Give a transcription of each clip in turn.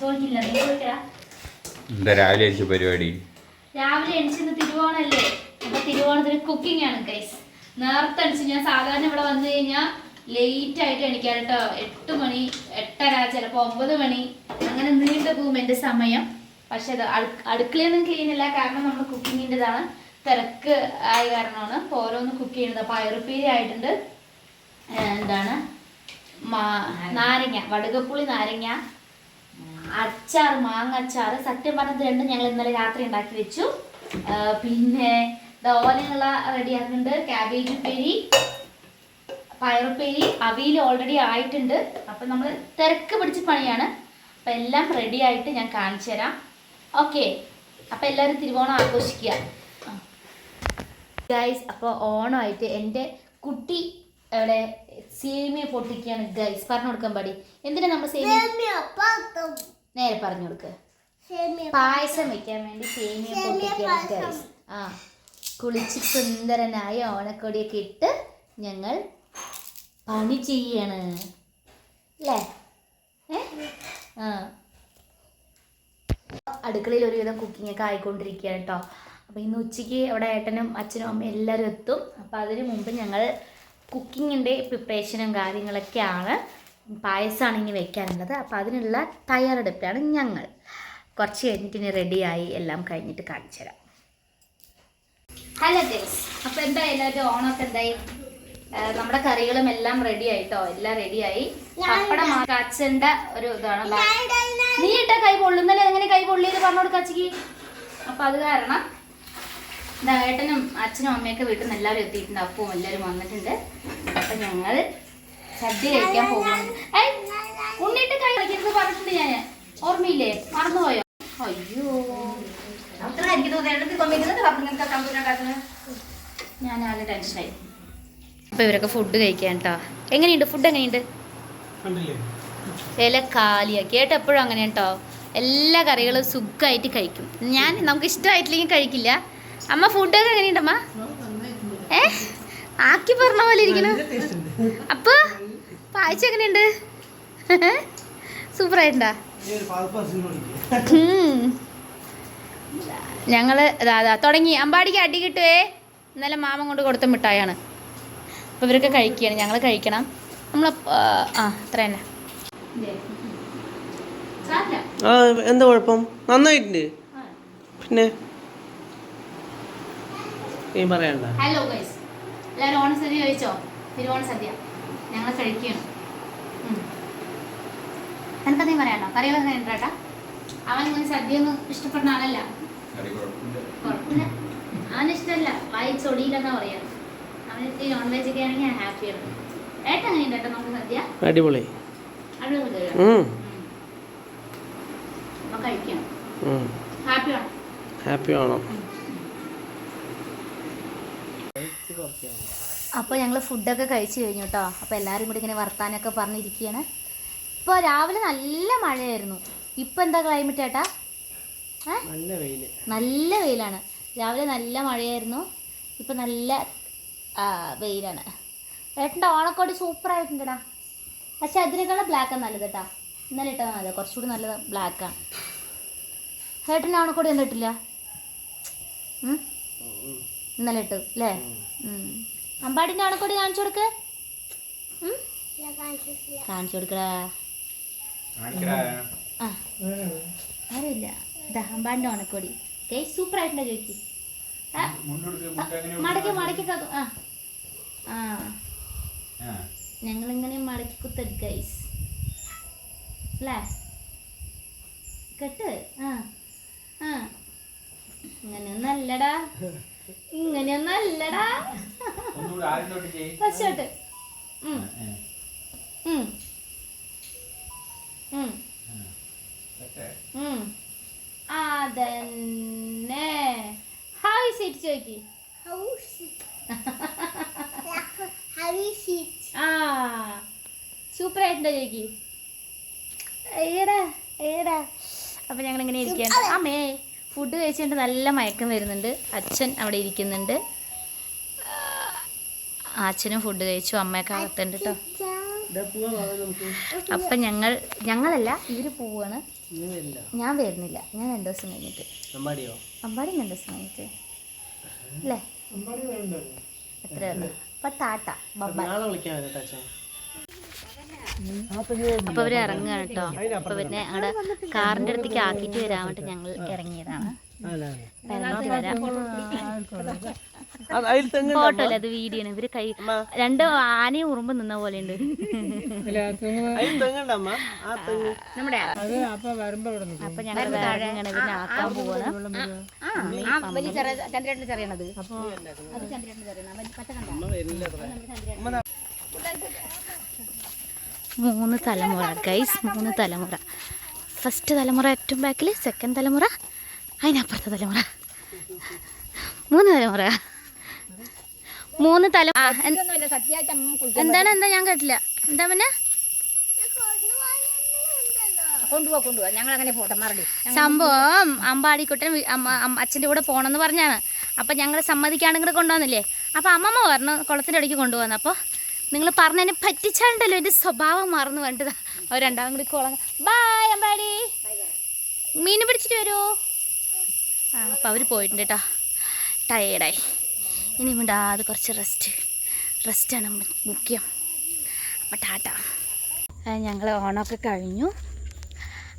ചോദിക്കില്ല. നീ ചോദിക്കടാ എന്താ രാവിലെ അടിച്ച പരിപാടി? രാവിലെ എണിച്ചിന്ന് തിരുവോണല്ലേ അപ്പൊ തിരുവോണത്തിന് കുക്കിംഗ് ആണ് ഗൈസ് നേരത്തെ അടിച്ച് ഞാൻ സാധാരണ ഇവിടെ വന്നു കഴിഞ്ഞാൽ ലേറ്റ് ആയിട്ട് എണിക്കാൻ കേട്ടോ. എട്ട് മണി എട്ടര ചിലപ്പോൾ ഒമ്പത് മണി. അങ്ങനെ നീണ്ടു പോകും എന്റെ സമയം. പക്ഷെ അത് അടു- അടുക്കളയൊന്നും ക്ലീൻ അല്ല കാരണം നമ്മൾ കുക്കിങ്ങിന്റെതാണ് തിരക്ക് ആയ കാരണമാണ്. അപ്പോൾ ഓരോന്ന് കുക്ക് ചെയ്യുന്നത്. പയറുപ്പേരി ആയിട്ടുണ്ട്. എന്താണ്? മാ- നാരങ്ങ. വടുകപ്പുളി നാരങ്ങ. അച്ചാർ മാങ്ങ അച്ചാർ സത്യം പറഞ്ഞത് രണ്ടും ഞങ്ങൾ ഇന്നലെ രാത്രി ഉണ്ടാക്കി വെച്ചു. പിന്നെ റെഡി റെഡിയാക്കുന്നുണ്ട്. ക്യാബേജ് ഉപ്പേരി പയറുപ്പേരി അവിയിൽ ഓൾറെഡി ആയിട്ടുണ്ട്. അപ്പം നമ്മൾ തിരക്ക് പിടിച്ച പണിയാണ്. അപ്പം എല്ലാം റെഡി ആയിട്ട് ഞാൻ കാണിച്ചു തരാം. ഓക്കെ അപ്പം എല്ലാവരും തിരുവോണം ആഘോഷിക്കുക. ഗൈസ് അപ്പോൾ ഓണമായിട്ട് എന്റെ കുട്ടി അവിടെ സേമിയ പൊട്ടിക്കുകയാണ് ഗൈസ് പറഞ്ഞു കൊടുക്കാൻ പാടി. എന്തിനാ നമ്മൾ സേമിയ നേരെ പറഞ്ഞു കൊടുക്ക്. പായസം വെക്കാൻ വേണ്ടി സേമിയ പൊട്ടിക്കുകയാണ് ഗൈസ് ആ. കുളിച്ച് സുന്ദരനായ ഓണക്കൊടിയൊക്കെ ഇട്ട് ഞങ്ങൾ പണി ചെയ്യാണ്. അല്ലേ? ഏ? ആ. അടുക്കളയിൽ ഒരുവിധം കുക്കിംഗ് ഒക്കെ ആയിക്കൊണ്ടിരിക്കുകയാണ് കേട്ടോ അപ്പോൾ ഇന്ന് ഉച്ചയ്ക്ക് അവിടെ ഏട്ടനും അച്ഛനും അമ്മയും എല്ലാവരും എത്തും. അപ്പോൾ അതിന് മുമ്പ് ഞങ്ങൾ കുക്കിങ്ങിന്റെ പ്രിപ്പറേഷനും കാര്യങ്ങളൊക്കെയാണ് പായസമാണ് ഇനി വെക്കാനുള്ളത്. അപ്പോൾ അതിനുള്ള തയ്യാറെടുപ്പിലാണ് ഞങ്ങൾ. കുറച്ച് കഴിഞ്ഞിട്ട് ഇനി റെഡിയായി എല്ലാം കഴിഞ്ഞിട്ട് കാണിച്ചു തരാം. ഹലോ ഗൈസ് അപ്പോൾ എന്താ എല്ലാവരും ഓണമൊക്കെ എന്തായി? നമ്മുടെ കറികളും എല്ലാം റെഡി ആയിട്ടോ എല്ലാം റെഡിയായി പപ്പടം അച്ഛന്റെ ഒരു ഇതാണ് നീ ഇട്ട കൈ പൊള്ളുന്നല്ലേ എങ്ങനെ കൈ പൊള്ളിയത് പറഞ്ഞു കൊടുക്കാച്ചിക്ക് അപ്പൊ അത് കാരണം ദാ ഏട്ടനും അച്ഛനും അമ്മയൊക്കെ വീട്ടിൽ നിന്ന് എല്ലാവരും എത്തിയിട്ടുണ്ട്. അപ്പവും എല്ലാവരും വന്നിട്ടുണ്ട്. അപ്പൊ ഞങ്ങൾ സദ്യ കഴിക്കാൻ പോകുന്നുണ്ട് ഏ ഉണ്ണിട്ട് കൈ വയ്ക്കരുത് പറഞ്ഞിട്ടുണ്ട് ഞാൻ ഓർമ്മയില്ലേ? മറന്നുപോയോ? അയ്യോ. ഞാൻ ആകെ ടെൻഷനായി. അപ്പൊ ഇവരൊക്കെ ഫുഡ് കഴിക്കാൻ കേട്ടോ എങ്ങനെയുണ്ട്? ഫുഡ് എങ്ങനെയുണ്ട്? ഇല കാലിയാക്കി ഏട്ടാ എപ്പോഴും അങ്ങനെ കേട്ടോ എല്ലാ കറികളും സുഖമായിട്ട് കഴിക്കും. ഞാൻ നമുക്ക് ഇഷ്ടമായിട്ടില്ലെങ്കിൽ കഴിക്കില്ല. അമ്മ ഫുഡൊക്കെ എങ്ങനെയുണ്ടമ്മ ഏ? ആക്കി പറഞ്ഞ പോലെ ഇരിക്കണം അപ്പൊ പായച്ച എങ്ങനെയുണ്ട്? സൂപ്പറായിട്ടുണ്ടാ ഞങ്ങൾ അതാ തുടങ്ങി. അമ്പാടിക്ക് അടി കിട്ടുവേ. ഇന്നലെ മാമൻ കൊണ്ട് കൊടുത്ത മിഠായാണ് അപ്പോൾ ഇവരൊക്കെ കഴിക്കുകയാണ്. ഞങ്ങൾ കഴിക്കണം. നമ്മൾ ആ അത്ര തന്നെ. എന്താ കുഴപ്പം? നന്നായിട്ടുണ്ട്. പിന്നെ? നീ പറയണ്ട. ഹലോ ഗൈസ് എല്ലാവരും ഓണസദ്യ കഴിച്ചോ? തിരുവോണ സദ്യ. ഞങ്ങൾ കഴിക്കുകയാണ്. എന്താ നീ പറയണ്ട കറികളൊക്കെ ഉണ്ടാട്ടാ അവൻ ഇങ്ങനെ സദ്യ ഒന്നും ഇഷ്ടപ്പെടുന്ന ആളല്ല. കുഴപ്പമില്ല അവന് ഇഷ്ടമല്ല. വായി ചൊടിയില്ലെന്നാ പറയാ. അവന് നോൺ വെജ് ഒക്കെ ആണെങ്കിൽ ഞാൻ ഹാപ്പിയാണ് ഏട്ടൻ അങ്ങനെ ഏട്ടാ നമുക്ക് സദ്യ? അടിപൊളി. അടിപൊളി കഴിക്കണം. ഹാപ്പി ആണോ? ഹാപ്പി ആണോ അപ്പോൾ ഞങ്ങൾ ഫുഡൊക്കെ കഴിച്ചു കഴിഞ്ഞു കേട്ടോ അപ്പോൾ എല്ലാരും കൂടി ഇങ്ങനെ വർത്താനൊക്കെ പറഞ്ഞിരിക്കുകയാണ് ഇപ്പോൾ രാവിലെ നല്ല മഴയായിരുന്നു. ഇപ്പൊ എന്താ ക്ലൈമറ്റ് ഏട്ടാ? നല്ല വെയിൽ. നല്ല വെയിലാണ്. രാവിലെ നല്ല മഴയായിരുന്നു. ഇപ്പം നല്ല വെയിലാണ്. ഏട്ടന്റെ ഓണക്കോടി സൂപ്പർ ആയിട്ടുണ്ടടാ. പക്ഷെ അതിനേക്കാളും ആണ് നല്ലത് കേട്ടാ ഇന്നലെ ഇട്ടാൽ നല്ലത്. കുറച്ചുകൂടി നല്ലത് ബ്ലാക്കാണ് ഏട്ടന്റെ ഓണക്കോടി ഒന്നും ഇട്ടില്ല? ഇന്നലെ ഇട്ടു അല്ലേ അമ്പാടിന്റെ അമ്പാടിന്റെ ഓണക്കോടി കാണിച്ചു കൊടുക്ക്? കാണിച്ചു കൊടുക്കടാ. ആ. ആരുമില്ല. ഓണക്കോടി കേ സൂപ്പർ ആയിട്ടുണ്ടോ ചോദിക്ക് മടക്കി മടക്കി ആ. ആ. ഞങ്ങളിങ്ങനെ മടക്കി കുത്ത ഗൈസ് അല്ലേ കെട്ട്. ആ. ആ. ഇങ്ങനെയൊന്നല്ലടാ ഇങ്ങനെയൊന്നല്ലടാ ഉം. ഉം. ഉം. അതന്നെ. ഹൗ ഇസ് ഇറ്റ് ചോദിക്ക് ആ. സൂപ്പർ ആയിട്ടുണ്ടോ ചോയ്ക്ക്? ഏടാ ഏടാ അപ്പം ഞങ്ങൾ ഇങ്ങനെ ഇരിക്കുകയാണ് അമ്മേ. ഫുഡ് കഴിച്ചിട്ട് നല്ല മയക്കം വരുന്നുണ്ട്. അച്ഛൻ അവിടെ ഇരിക്കുന്നുണ്ട്. അച്ഛനും ഫുഡ് കഴിച്ചു. അമ്മയൊക്കെ അകത്തുണ്ട് കേട്ടോ അപ്പം ഞങ്ങൾ ഞങ്ങളല്ല ഇവർ പോവാണ്. ഞാൻ വരുന്നില്ല. ഞാൻ രണ്ടു ദിവസം കഴിഞ്ഞിട്ട്. അമ്പാടി രണ്ടു ദിവസം കഴിഞ്ഞിട്ട്. അല്ലേ? എത്രയാണ് അപ്പം ടാറ്റ ബബ്ബ. അപ്പോൾ അവർ ഇറങ്ങുകയാണ് കേട്ടോ. അപ്പോൾ പിന്നെ അവിടെ കാറിന്റെ അടുത്തേക്ക് ആക്കിയിട്ട് വരാൻ വേണ്ടി ഞങ്ങൾ ഇറങ്ങിയതാണ്. ഫോട്ടോ അല്ല അത് വീഡിയോ ആണ്. ഇവർ കൈ രണ്ട് ആനയും ഉറുമ്പ് നിന്ന പോലെ ഉണ്ട് അതിൽ തെങ്ങുണ്ട് അമ്മ ആ തെങ്ങ് നമ്മുടെ അപ്പൊ ഞങ്ങൾ ഇങ്ങനെ പിന്നെ ആക്കാൻ പോവാണ്. ചന്ദ്രേട്ടന് ചെറിയണത്. അത് ചന്ദ്രേട്ടന് ചെറിയണ പച്ച കണ്ട മൂന്ന് തലമുറ. ഗൈസ് മൂന്ന് തലമുറ. ഫസ്റ്റ് തലമുറ ഏറ്റവും ബാക്കിൽ സെക്കൻഡ് തലമുറ അതിനപ്പുറത്തെ തലമുറ. മൂന്ന് തലമുറ. മൂന്ന് തല എന്താണ് എന്താ? ഞാൻ കേട്ടില്ല. എന്താ പിന്നെ സംഭവം അമ്പാടിക്കുട്ടൻ അച്ഛന്റെ കൂടെ പോകണമെന്ന് പറഞ്ഞാണ്. അപ്പം ഞങ്ങൾ സമ്മതിക്കാണെങ്കിൽ കൊണ്ടുവന്നില്ലേ? അപ്പം അമ്മമ്മ പറഞ്ഞു കുളത്തിന്റെ ഇടയ്ക്ക് കൊണ്ടുവന്നു അപ്പോൾ നിങ്ങൾ പറഞ്ഞതിനെ പറ്റിച്ചാണ്ടല്ലോ എന്റെ സ്വഭാവം മറന്നു വേണ്ടത് അവർ രണ്ടാം കൂടി കുളം. ബായ് അമ്പാടി. മീൻ പിടിച്ചിട്ട് വരൂ. ആ അപ്പോൾ അവർ പോയിട്ടുണ്ട് കേട്ടോ ടയേർഡായി ഇനി മിണ്ടാതെ കുറച്ച് റെസ്റ്റ് റെസ്റ്റാണ് മുഖ്യം. അപ്പം ടാറ്റ. ഞങ്ങൾ ഓണമൊക്കെ കഴിഞ്ഞു.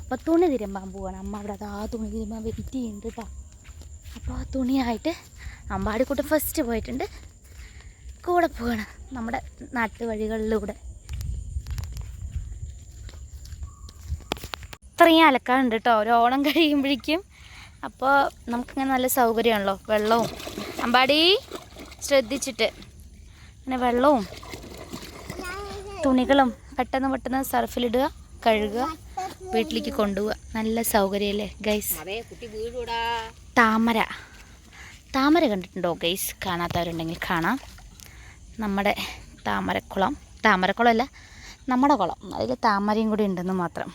അപ്പോൾ തുണി തിരുമ്പാൻ പോവാണ്. അമ്മ അവിടെ അത് ആ തുണി തിരുമ്പാൻ വെയിറ്റ് ചെയ്യുന്നുണ്ട് കേട്ടോ അപ്പോൾ ആ തുണിയായിട്ട് അമ്പാടിക്കൂട്ടം ഫസ്റ്റ് പോയിട്ടുണ്ട്. കൂടെ പോവാണ് നമ്മുടെ നാട്ടുവഴികളിലൂടെ. ഇത്രയും അലക്കാറുണ്ട് കേട്ടോ ഒരു ഓണം കഴിയുമ്പോഴേക്കും. അപ്പോൾ നമുക്കിങ്ങനെ നല്ല സൗകര്യമാണല്ലോ. വെള്ളവും. അമ്പാടി ശ്രദ്ധിച്ചിട്ട്. അങ്ങനെ വെള്ളവും തുണികളും പെട്ടെന്ന് പെട്ടെന്ന് സർഫിലിടുക കഴുകുക വീട്ടിലേക്ക് കൊണ്ടുപോവുക. നല്ല സൗകര്യമല്ലേ ഗൈസ്? താമര. താമര കണ്ടിട്ടുണ്ടോ ഗൈസ്? കാണാത്തവരുണ്ടെങ്കിൽ കാണാം. നമ്മുടെ താമരക്കുളം. താമരക്കുളമല്ല നമ്മുടെ കുളം. അതിൽ താമരയും കൂടി ഉണ്ടെന്ന് മാത്രം.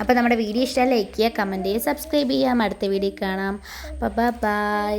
അപ്പോൾ നമ്മുടെ വീഡിയോ ഇഷ്ടമായി ലൈക്ക് ചെയ്യുക കമന്റ് ചെയ്യുക സബ്സ്ക്രൈബ് ചെയ്യാം അടുത്ത വീഡിയോ കാണാം. ബൈ